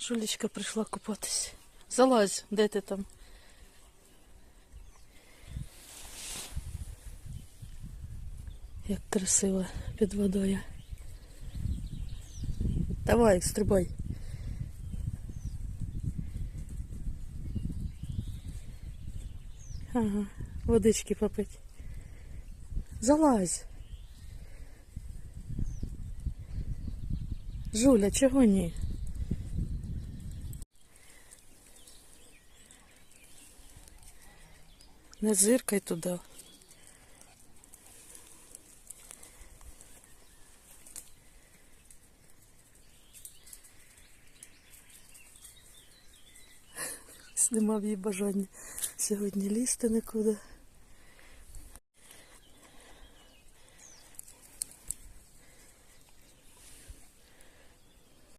Жулечка прийшла купатись. Залазь, де ти там? Як красиво під водою. Давай, стрибай. Ага, водички попить. Залазь. Жуля, чого ні? Не зиркай туди. Нема її бажання сьогодні лізти нікуди.